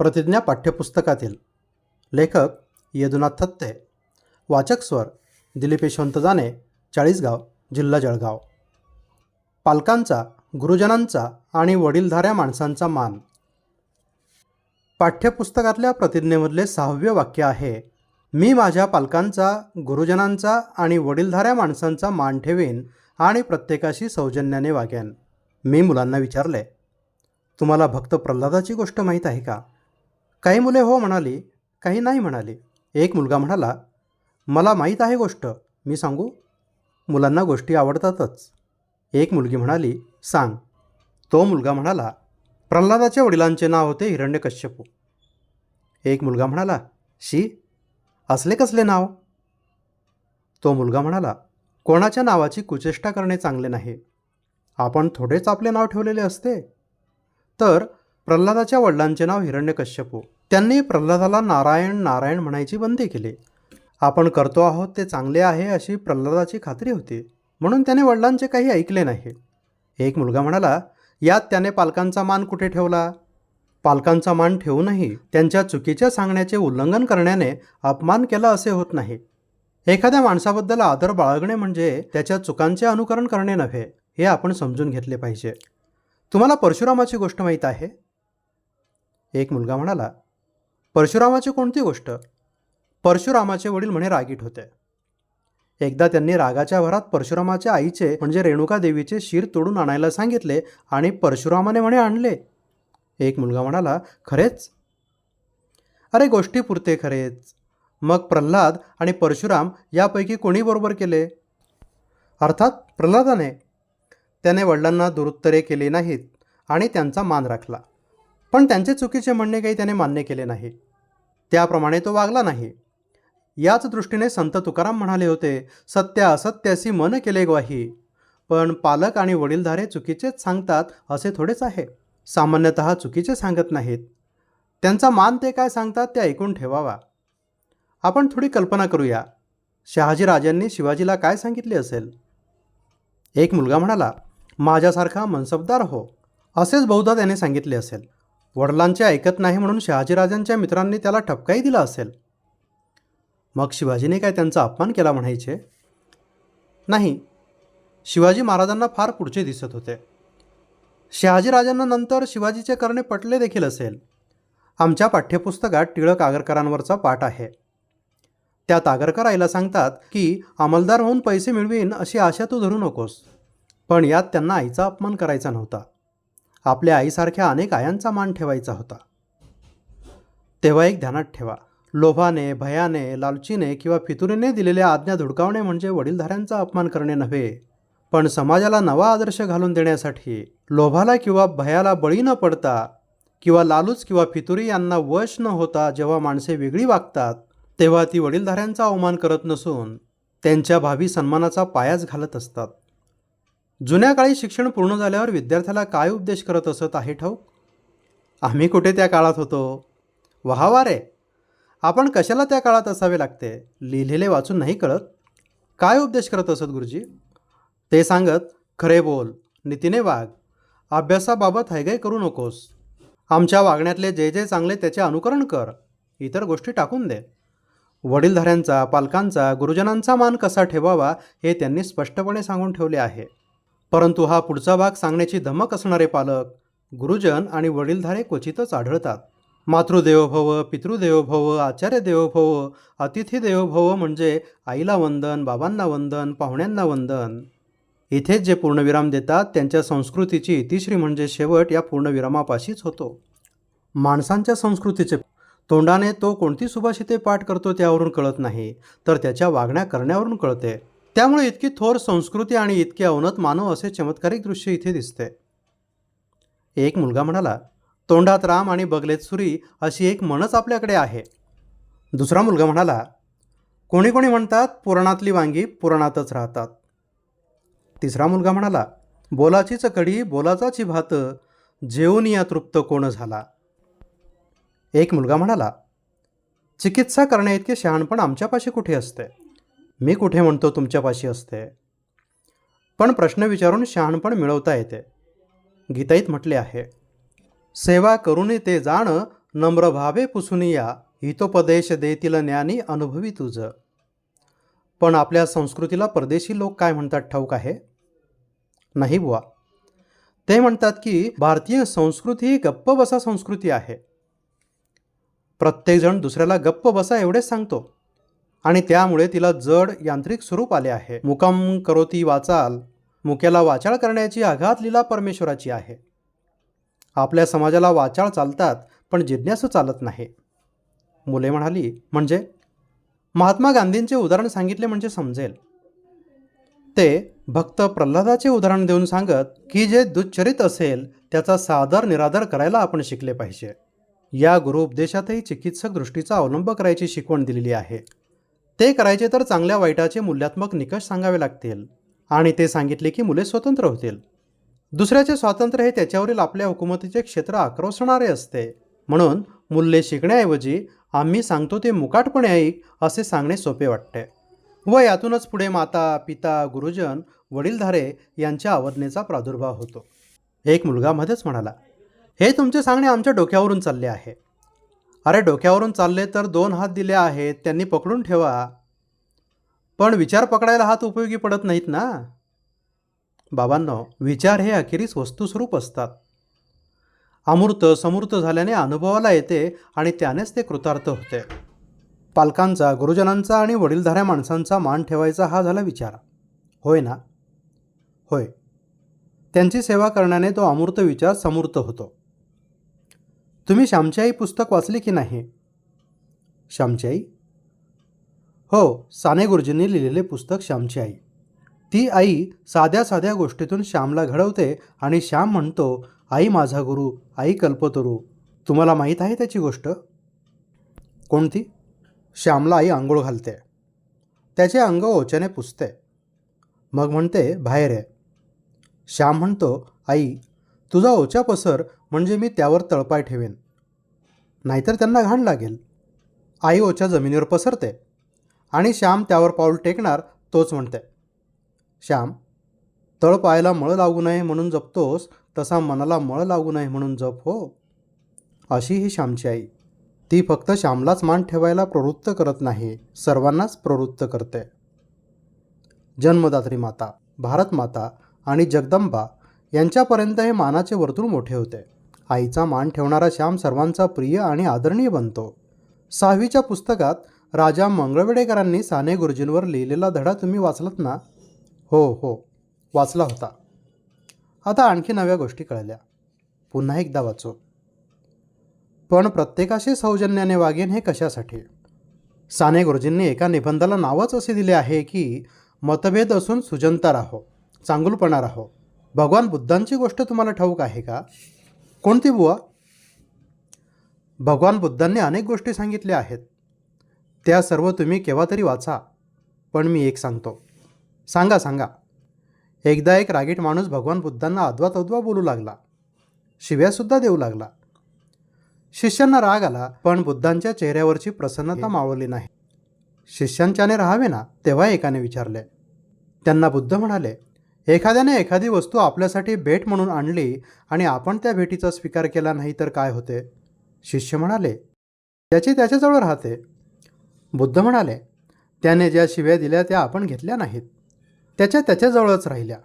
प्रतिज्ञा पाठ्यपुस्तकातील. लेखक यदुनाथ थत्ते. वाचक स्वर दिलीप यशवंत जाने चाळीसगाव जिल्हा जळगाव. पालकांचा गुरुजनांचा आणि वडीलधाऱ्या माणसांचा मान. पाठ्यपुस्तकातल्या प्रतिज्ञेमधले सहावे वाक्य आहे मी माझ्या पालकांचा गुरुजनांचा आणि वडीलधाऱ्या माणसांचा मान ठेवीन आणि प्रत्येकाशी सौजन्याने वागेन. मी मुलांना विचारले तुम्हाला भक्त प्रल्हादाची गोष्ट माहीत आहे का? काही मुले हो म्हणाली काही नाही म्हणाली. एक मुलगा म्हणाला मला माहीत आहे गोष्ट मी सांगू? मुलांना गोष्टी आवडतातच. एक मुलगी म्हणाली सांग. तो मुलगा म्हणाला प्रल्हादाच्या वडिलांचे नाव होते हिरण्यकश्यपू. एक मुलगा म्हणाला शी असले कसले नाव? तो मुलगा म्हणाला कोणाच्या नावाची कुचेष्टा करणे चांगले नाही. आपण थोडेच आपले नाव ठेवलेले असते. तर प्रल्हादाच्या वडिलांचे नाव हिरण्यकश्यपू हो. त्यांनी प्रल्हादाला नारायण नारायण म्हणायची बंदी केली. आपण करतो आहोत ते चांगले आहे अशी प्रल्हादाची खात्री होती. म्हणून त्याने वडिलांचे काही ऐकले नाही. एक मुलगा म्हणाला यात त्याने पालकांचा मान कुठे ठेवला? पालकांचा मान ठेवूनही त्यांच्या चुकीच्या सांगण्याचे उल्लंघन करण्याने अपमान केला असे होत नाही. एखाद्या माणसाबद्दल आदर बाळगणे म्हणजे त्याच्या चुकांचे अनुकरण करणे नव्हे हे आपण समजून घेतले पाहिजे. तुम्हाला परशुरामाची गोष्ट माहीत आहे? एक मुलगा म्हणाला परशुरामाची कोणती गोष्ट? परशुरामाचे वडील म्हणे रागीट होते. एकदा त्यांनी रागाच्या भरात परशुरामाच्या आईचे म्हणजे रेणुका देवीचे शिर तोडून आणायला सांगितले आणि परशुरामाने म्हणे आणले. एक मुलगा म्हणाला खरेच? अरे गोष्टी पुरते खरेच. मग प्रल्हाद आणि परशुराम यापैकी कोणी बरोबर केले? अर्थात प्रल्हादाने. त्याने वडिलांना दुरुत्तरे केली नाहीत आणि त्यांचा मान राखला. पण त्यांचे चुकीचे म्हणणे काही त्याने मान्य केले नाही. त्याप्रमाणे तो वागला नाही. याच दृष्टीने संत तुकाराम म्हणाले होते सत्य असत्यासी मन केले ग्वाही. पण पालक आणि वडीलधारे चुकीचेच सांगतात असे थोडेच आहे. सामान्यतः चुकीचे सांगत नाहीत. त्यांचा मान ते काय सांगतात ते ऐकून ठेवावा. आपण थोडी कल्पना करूया. शहाजीराजांनी शिवाजीला काय सांगितले असेल? एक मुलगा म्हणाला माझ्यासारखा मनसबदार हो. असेच बहुधा त्याने सांगितले असेल. वडिलांचे ऐकत नाही म्हणून शहाजीराजांच्या मित्रांनी त्याला ठपकाही दिला असेल. मग शिवाजीने काय त्यांचा अपमान केला म्हणायचे? नाही. शिवाजी महाराजांना फार पुढचे दिसत होते. शहाजीराजांना नंतर शिवाजीचे करणे पटले देखील असेल. आमच्या पाठ्यपुस्तकात टिळक आगरकरांवरचा पाठ आहे. त्यात आगरकर आईला सांगतात की अंमलदार होऊन पैसे मिळवीन अशी आशा तू धरू नकोस. पण यात त्यांना आईचा अपमान करायचा नव्हता. आपल्या आईसारख्या अनेक आयांचा मान ठेवायचा होता. तेव्हा एक ध्यानात ठेवा. लोभाने भयाने लालचीने किंवा फितुरीने दिलेल्या आज्ञा धुडकावणे म्हणजे वडीलधाऱ्यांचा अपमान करणे नव्हे. पण समाजाला नवा आदर्श घालून देण्यासाठी लोभाला किंवा भयाला बळी न पडता किंवा लालूच किंवा फितुरी यांना वश न होता जेव्हा माणसे वेगळी वागतात तेव्हा ती वडीलधाऱ्यांचा अवमान करत नसून त्यांच्या भावी सन्मानाचा पायाच घालत असतात. जुन्या काळी शिक्षण पूर्ण झाल्यावर विद्यार्थ्याला काय उपदेश करत असत आहे ठाऊक आम्ही कुठे त्या काळात होतो? वहावा रे. आपण कशाला त्या काळात असावे लागते? लिहिलेले वाचून नाही कळत. काय उपदेश करत असत गुरुजी? ते सांगत खरे बोल नीतीने वाग. अभ्यासाबाबत हैगाई करू नकोस. आमच्या वागण्यातले जे जे चांगले त्याचे अनुकरण कर. इतर गोष्टी टाकून दे. वडीलधाऱ्यांचा पालकांचा गुरुजनांचा मान कसा ठेवावा हे त्यांनी स्पष्टपणे सांगून ठेवले आहे. परंतु हा पुढचा भाग सांगण्याची धमक असणारे पालक गुरुजन आणि वडीलधारे क्वचितच आढळतात. मातृदेवभव पितृदेवभव आचार्य देवभव अतिथी देवभव म्हणजे आईला वंदन बाबांना वंदन पाहुण्यांना वंदन. इथेच जे पूर्णविराम देतात त्यांच्या संस्कृतीची इतिश्री म्हणजे शेवट या पूर्णविरामापाशीच होतो. माणसांच्या संस्कृतीचे तोंडाने तो कोणती सुभाषिते पाठ करतो त्यावरून कळत नाही तर त्याच्या वागण्या करण्यावरून कळते. त्यामुळे इतकी थोर संस्कृती आणि इतके अवनत मानव असे चमत्कारिक दृश्य इथे दिसते. एक मुलगा म्हणाला तोंडात राम आणि बगलेत सुरी अशी एक म्हणच आपल्याकडे आहे. दुसरा मुलगा म्हणाला कोणी कोणी म्हणतात पुराणातली वांगी पुराणातच राहतात. तिसरा मुलगा म्हणाला बोलाचीच कडी बोलाचाची भात जेवून या तृप्त कोण झाला? एक मुलगा म्हणाला चिकित्सा करण्याइतके शहाणपण आमच्यापाशी कुठे असते? मी कुठे म्हणतो तुमच्यापाशी असते? पण प्रश्न विचारून शहाणपण मिळवता येते. गीताईत म्हटले आहे सेवा करून ते जाण नम्र भावे या हितोपदेश देतील ज्ञानी अनुभवी तुझं. पण आपल्या संस्कृतीला परदेशी लोक काय म्हणतात ठाऊक आहे? नाही बुवा. ते म्हणतात की भारतीय संस्कृती ही गप्प बसा संस्कृती आहे. प्रत्येकजण दुसऱ्याला गप्प बसा एवढेच सांगतो. आणि त्यामुळे तिला जड यांत्रिक स्वरूप आले आहे. मुकाम करोती वाचाल मुक्याला वाचाळ करण्याची आघात लीला परमेश्वराची आहे. आपल्या समाजाला वाचाळ चालतात पण जिज्ञासू चालत नाही. मुले म्हणाली म्हणजे? महात्मा गांधींचे उदाहरण सांगितले म्हणजे समजेल. ते भक्त प्रल्हादाचे उदाहरण देऊन सांगत की जे दुच्चरित असेल त्याचा सादर निरादर करायला आपण शिकले पाहिजे. या गुरु उपदेशातही चिकित्सक दृष्टीचा अवलंब करायची शिकवण दिलेली आहे. ते करायचे तर चांगल्या वाईटाचे मूल्यात्मक निकष सांगावे लागतील आणि ते सांगितले की मुले स्वतंत्र होतील. दुसऱ्याचे स्वातंत्र्य हे त्याच्यावरील आपल्या हुकुमतीचे क्षेत्र आक्रोशणारे असते. म्हणून मूल्ये शिकण्याऐवजी आम्ही सांगतो ते मुकाटपणे ऐक असे सांगणे सोपे वाटते. व यातूनच पुढे माता पिता गुरुजन वडीलधारे यांच्या अवज्ञेचा प्रादुर्भाव होतो. एक मुलगा मध्येच म्हणाला हे तुमचे सांगणे आमच्या डोक्यावरून चालले आहे. अरे डोक्यावरून चालले तर दोन हात दिले आहेत त्यांनी पकडून ठेवा. पण विचार पकडायला हात उपयोगी पडत नाहीत ना? बाबांनो विचार हे अखेरीस वस्तुस्वरूप असतात. अमूर्त समूर्त झाल्याने अनुभवाला येते आणि त्यानेच ते कृतार्थ होते. पालकांचा गुरुजनांचा आणि वडीलधाऱ्या माणसांचा मान ठेवायचा हा झाला विचार. होय ना? होय. त्यांची सेवा करण्याने तो अमूर्त विचार समूर्त होतो. तुम्ही श्यामची आई पुस्तक वाचले की नाही? श्यामची आई हो साने गुरुजींनी लिहिलेले पुस्तक श्यामची आई ती आई साध्या साध्या गोष्टीतून श्यामला घडवते आणि श्याम म्हणतो आई माझा गुरु आई कल्पतरू तुम्हाला माहीत आहे त्याची गोष्ट? कोणती? श्यामला आई आंघोळ घालते. त्याचे अंग ओच्याने पुसते. मग म्हणते बाहेर आहे श्याम म्हणतो आई तुझा ओच्या पसर म्हणजे मी त्यावर तळपाय ठेवेन. नाहीतर त्यांना घाण लागेल. आई ओच्या जमिनीवर पसरते आणि श्याम त्यावर पाऊल टेकणार तोच म्हणते. श्याम तळपायाला मळ लागू नये म्हणून जपतोस तसा मनाला मळ लागू नये म्हणून जप हो. अशी ही श्यामची आई. ती फक्त श्यामलाच मान ठेवायला प्रवृत्त करत नाही सर्वांनाच प्रवृत्त करते. जन्मदात्री माता भारत माता आणि जगदंबा यांच्यापर्यंत हे मानाचे वर्तुळ मोठे होते. आईचा मान ठेवणारा श्याम सर्वांचा प्रिय आणि आदरणीय बनतो. सहावीच्या पुस्तकात राजा मंगळवेडेकरांनी साने गुरुजींवर लिहिलेला धडा तुम्ही वाचलात ना? हो हो वाचला होता. आता आणखी नव्या गोष्टी कळल्या. पुन्हा एकदा वाचो. पण प्रत्येकाशी सौजन्याने वागेन हे कशासाठी? साने गुरुजींनी एका निबंधाला नावच असे दिले आहे की मतभेद असून सुजनता राहो चांगुलपणा राहो. भगवान बुद्धांची गोष्ट तुम्हाला ठाऊक आहे का? कोणती बुवा? भगवान बुद्धांनी अनेक गोष्टी सांगितल्या आहेत. त्या सर्व तुम्ही केव्हा तरी वाचा पण मी एक सांगतो. सांगा सांगा. एकदा एक रागीट माणूस भगवान बुद्धांना अद्वा तद्वा बोलू लागला. शिव्यासुद्धा देऊ लागला. शिष्यांना राग आला पण बुद्धांच्या चेहऱ्यावरची प्रसन्नता मावळली नाही. शिष्यांच्याने राहावे ना तेव्हा एकाने विचारले. त्यांना बुद्ध म्हणाले एखाद्याने एखादी वस्तू आपल्यासाठी भेट म्हणून आणली आणि आपण त्या भेटीचा स्वीकार केला नाही तर काय होते? शिष्य म्हणाले त्याची त्याच्याजवळ राहते. बुद्ध म्हणाले त्याने ज्या शिव्या दिल्या त्या आपण घेतल्या नाहीत. त्याच्या त्याच्याजवळच राहिल्या.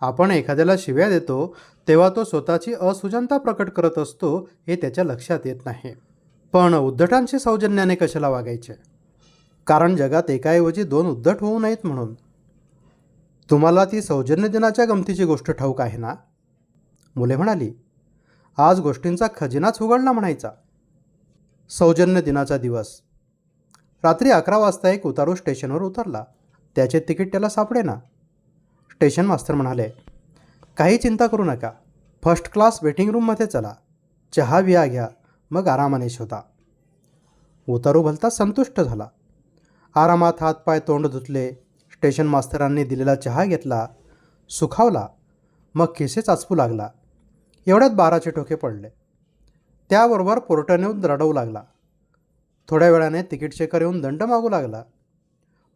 आपण एखाद्याला शिव्या देतो तेव्हा तो स्वतःची असुजनता प्रकट करत असतो हे त्याच्या लक्षात येत नाही. पण उद्धटांशी सौजन्याने कशाला वागायचे? कारण जगात एकाऐवजी दोन उद्धट होऊ नयेत म्हणून. तुम्हाला ती सौजन्य दिनाच्या गमतीची गोष्ट ठाऊक आहे ना? मुले म्हणाली आज गोष्टींचा खजिनाच उघडला म्हणायचा. सौजन्य दिनाचा दिवस. रात्री अकरा वाजता एक उतारू स्टेशनवर उतरला. त्याचे तिकीट त्याला सापडे ना स्टेशन मास्तर म्हणाले काही चिंता करू नका. फर्स्ट क्लास वेटिंग रूममध्ये चला. चहा बिया घ्या. मग आरामाने शोधा. उतारू भलता संतुष्ट झाला. आरामात हातपाय तोंड धुतले. स्टेशन मास्तरांनी दिलेला चहा घेतला सुखावला मग केसे चाचपू लागला. एवढ्यात बाराचे ठोके पडले. त्याबरोबर पोर्टन येऊन रडवू लागला. थोड्या वेळाने तिकीट चेकर येऊन दंड मागू लागला.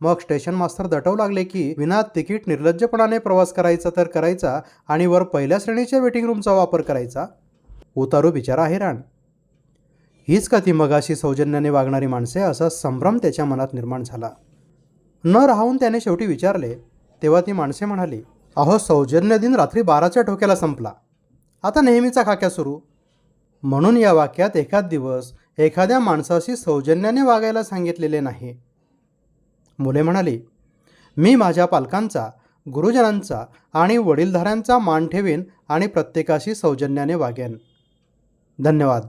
मग स्टेशन मास्तर दटवू लागले की विना तिकीट निर्लज्जपणाने प्रवास करायचा तर करायचा आणि वर पहिल्या श्रेणीच्या वेटिंग रूमचा वापर करायचा? उतारू बिचारा हैराण. हीच का ती मगाशी सौजन्याने वागणारी माणसे असा संभ्रम त्याच्या मनात निर्माण झाला. न राहून त्याने शेवटी विचारले तेव्हा ती माणसे म्हणाली अहो सौजन्य दिन रात्री बाराच्या ठोक्याला संपला. आता नेहमीचा खाक्या सुरू. म्हणून या वाक्यात एखाद दिवस एखाद्या माणसाशी सौजन्याने वागायला सांगितलेले नाही. मुले म्हणाली मी माझ्या पालकांचा गुरुजनांचा आणि वडीलधाऱ्यांचा मान ठेवीन आणि प्रत्येकाशी सौजन्याने वागेन. धन्यवाद.